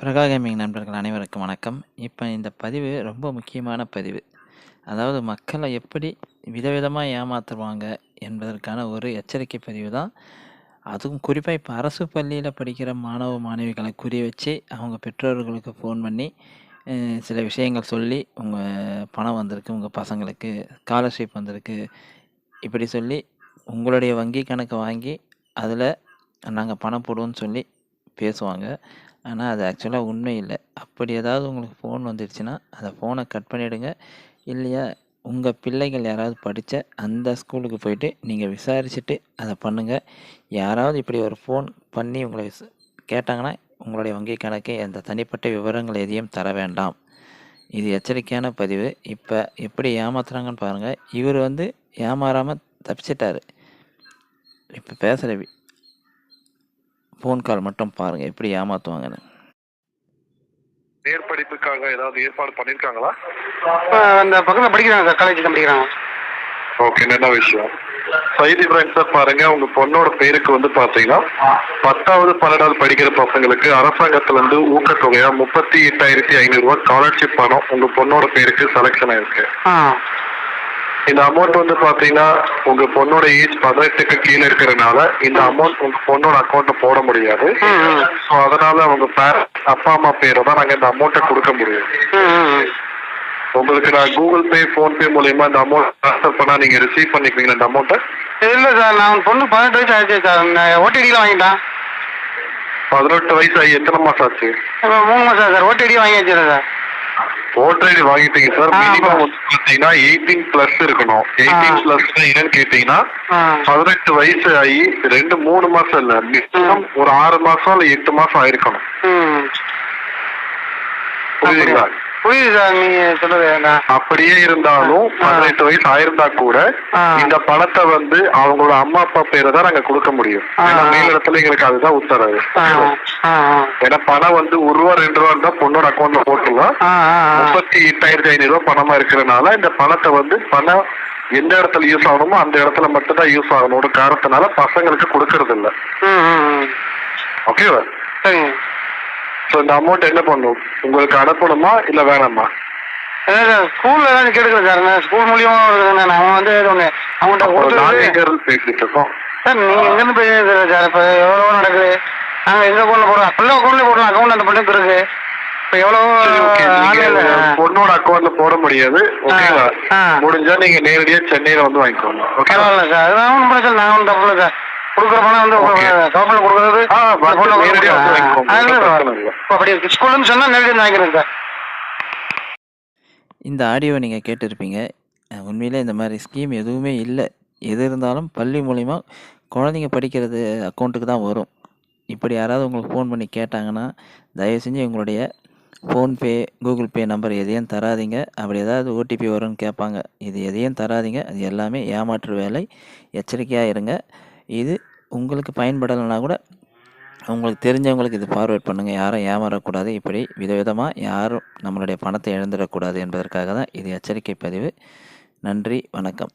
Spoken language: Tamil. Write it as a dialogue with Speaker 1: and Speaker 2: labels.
Speaker 1: பிரகா கேமிங் நண்பர்கள் அனைவருக்கும் வணக்கம். இப்போ இந்த பதிவு ரொம்ப முக்கியமான பதிவு. அதாவது மக்களை எப்படி விதவிதமாக ஏமாத்துருவாங்க என்பதற்கான ஒரு எச்சரிக்கை பதிவு தான். அதுவும் குறிப்பாக இப்போ அரசு பள்ளியில் படிக்கிற மாணவ, மாணவிகளை குறி வச்சு அவங்க பெற்றோர்களுக்கு ஃபோன் பண்ணி, சில விஷயங்கள் சொல்லி, உங்கள் பணம் வந்திருக்கு, உங்கள் பசங்களுக்கு ஸ்காலர்ஷிப் வந்திருக்கு." இப்படி சொல்லி உங்களுடைய வங்கி கணக்கு வாங்கி, அதில் நாங்கள் பணம் போடுவோம்னு சொல்லி பேசுவாங்க. ஆனால் அது ஆக்சுவலாக உண்மை இல்லை அப்படி ஏதாவது உங்களுக்கு ஃபோன் வந்துடுச்சுன்னா, அந்த ஃபோனை கட் பண்ணிவிடுங்க இல்லையா, உங்கள் பிள்ளைகள் யாராவது படித்த அந்த ஸ்கூலுக்கு போயிட்டு நீங்கள் விசாரிச்சுட்டு அதை பண்ணுங்கள் யாராவது இப்படி ஒரு ஃபோன் பண்ணி உங்களை கேட்டாங்கன்னா, உங்களுடைய வங்கி கணக்கு, அந்த தனிப்பட்ட விவரங்கள் எதையும் தர வேண்டாம். இது எச்சரிக்கையான பதிவு. இப்போ எப்படி ஏமாத்துறாங்கன்னு பாருங்கள் இவர் வந்து ஏமாறாமல் தப்பிச்சுட்டாரு. இப்போ பேசுகிற ஃபோன் கால் மட்டும் பாருங்க. எப்படி ஏமாத்துவாங்கன்னு.
Speaker 2: மேற்படிப்புக்காக ஏதாவது ஏற்பாடு பண்ணியிருக்காங்களா?
Speaker 3: ஆ அந்த பக்கத்துல படிக்கிறாங்க சார். காலேஜ் தான் படிக்கிறாங்க.
Speaker 2: ஓகே. நல்ல விஷயம். சைதி இப்ராஹிம் சார் பாருங்க, உங்க பொண்ணோட பேருக்கு வந்து பார்த்தீங்கன்னா, 10வது, 12வது படிக்கிற பசங்களுக்கு அரசாங்கத்துல இருந்து ஊக்கத்தொகையா ரூ. 38,500 ஸ்காலர்ஷிப் பணம் உங்க பொண்ணோட பேருக்கு செலக்ஷன் ஆயிருக்கு. இந்த அமௌண்ட் வந்து பார்த்தீங்கன்னா, உங்க பொண்ணோட ஏஜ் 18க்கு கீழ இருக்கிறனால, இந்த அமௌண்ட் உங்க பொண்ணோட அக்கவுண்ட்ல போட முடியாது. ஸோ அதனால அவங்க பேரண்ட்ஸ் அப்பா, அம்மா பேர தான் நாங்க இந்த அமௌண்ட்ட குடுக்க முடியும். உங்களுக்கு நான் கூகுள் பே, ஃபோன்பே மூலியமா இந்த அமௌண்ட் ட்ரான்ஸ்ஃபர் பண்ணா நீங்க ரிசீவ் பண்ணிக்குவீங்களா இந்த அமௌண்ட்ட?
Speaker 3: இல்ல சார். நான் பொண்ணு 18 வயசு ஆச்சு சார். நான் ஓடிடில வாங்கிட்டான்.
Speaker 2: 18 வயசு ஆகி எத்தனை மாசம் ஆச்சு?
Speaker 3: 3 மாசம் சார். ஓடிடி வாங்கியாச்சு சார்.
Speaker 2: ஓட்டர் ஐடி வாங்கிட்டீங்க சார். மினிமம். வந்து பார்த்தீங்கன்னா 18 பிளஸ் இருக்கணும். 18 பிளஸ்னா என்னன்னு கேட்டீங்கன்னா. 18 வயசு ஆகி 2, 3 மாசம் இல்ல. மினிமம் ஒரு 6 மாசம் இல்ல 8 மாசம் ஆயிருக்கணும். புரியுதுங்களா?
Speaker 3: புரியுது சார் நீங்க சொல்றது. நான்
Speaker 2: அப்படியே இருந்தாலும். 18 வயசு ஆயிருந்தா கூட. இந்த பணத்தை வந்து அவங்களோட அம்மா அப்பா பேரை தான் நாங்க கொடுக்க முடியும். மேலிடத்துல எங்களுக்கு அதுதான் உத்தரவு. ஏன்னா பணம் வந்து ஒரு ரூபா ரெண்டு ரூபா இருந்தா பொண்ணோட அக்கௌண்ட்ல.
Speaker 3: ஆ.
Speaker 2: முப்பத்தி எட்டாயிரத்தி ஐநூறு ரூபாய் பணமா இருக்கிறனால இந்த பணத்தை வந்து பணம் எந்த இடத்துல யூஸ் ஆகணுமோ அந்த இடத்துல மட்டும் தான் யூஸ் ஆகணும்னு காரணத்தினால பசங்களுக்கு கொடுக்கறது இல்ல. ஓகேவா
Speaker 3: சரிங்க.
Speaker 2: ஸோ இந்த அமௌண்ட் என்ன பண்ணும்? உங்களுக்கு அனுப்பணுமா இல்ல வேணாமா?
Speaker 3: ஸ்கூல்ல ஏதாவது கேட்டுக்கிறேன் சார். ஸ்கூல் மூலியமா. நான் வந்து ஒன்று அவங்கள்ட்ட
Speaker 2: நாங்க எங்க இருந்து பேசிட்டு இருக்கோம்.
Speaker 3: சார் நீங்க எங்கேருந்து பேசுறீங்க சார் இப்போ எவ்வளோ நடக்குது. நாங்கள் எங்கள் அக்கௌண்ட்டில் போடுறோம் பிள்ளை அக்கௌண்ட்லேயே போடலாம். அக்கௌண்ட் அந்த பிள்ளைக்கு இருக்கு. இப்போ எவ்வளோ
Speaker 2: சரி, okay. நீங்க
Speaker 3: ஆன்லைனில்
Speaker 2: பொண்ணோட அக்கௌண்ட்ல போட முடியாது. ஓகேவா. முடிஞ்சா நீங்க நேரடியா சென்னையில வந்து வாங்கிக்கோங்க.
Speaker 3: பரவாயில்ல சார் அதெல்லாம் ஒன்றும் பிரச்சனை நான் ஒன்றும் தப்பு இல்லை சார் கொடுக்குற பணம் வந்து. கவர்மெண்ட் கொடுக்குறது அப்படி ஸ்கூல்னு சொன்னால் நேரடியாக வாங்கிக்கிறேன் சார்
Speaker 1: இந்த ஆடியோவை நீங்க கேட்டிருப்பீங்க. உண்மையிலே இந்த மாரி ஸ்கீம் எதுவுமே இல்ல. எது இருந்தாலும் பள்ளி மூலியமா குழந்தைங்க படிக்கிறது அக்கவுண்ட்டுக்கு தான் வரும். இப்படி யாராவது உங்களுக்கு ஃபோன் பண்ணி கேட்டாங்கன்னா, தயவு செஞ்சு உங்களுடைய ஃபோன்பே, கூகுள் பே நம்பர் எதையும் தராதீங்க. அப்படி ஏதாவது ஓடிபி வரும்னு கேட்பாங்க. இது எதையும் தராதீங்க. அது எல்லாமே ஏமாற்று வேலை. எச்சரிக்கையா இருங்க. இது உங்களுக்கு பயன்படலைன்னா கூட, உங்களுக்கு தெரிஞ்சவங்களுக்கு இது ஃபார்வேர்ட் பண்ணுங்கள் யாரும் ஏமாறக்கூடாது. இப்படி விதவிதமாக யாரும் நம்மளுடைய பணத்தை இழந்துடக்கூடாது என்பதற்காக தான் இது எச்சரிக்கை பதிவு. நன்றி, வணக்கம்.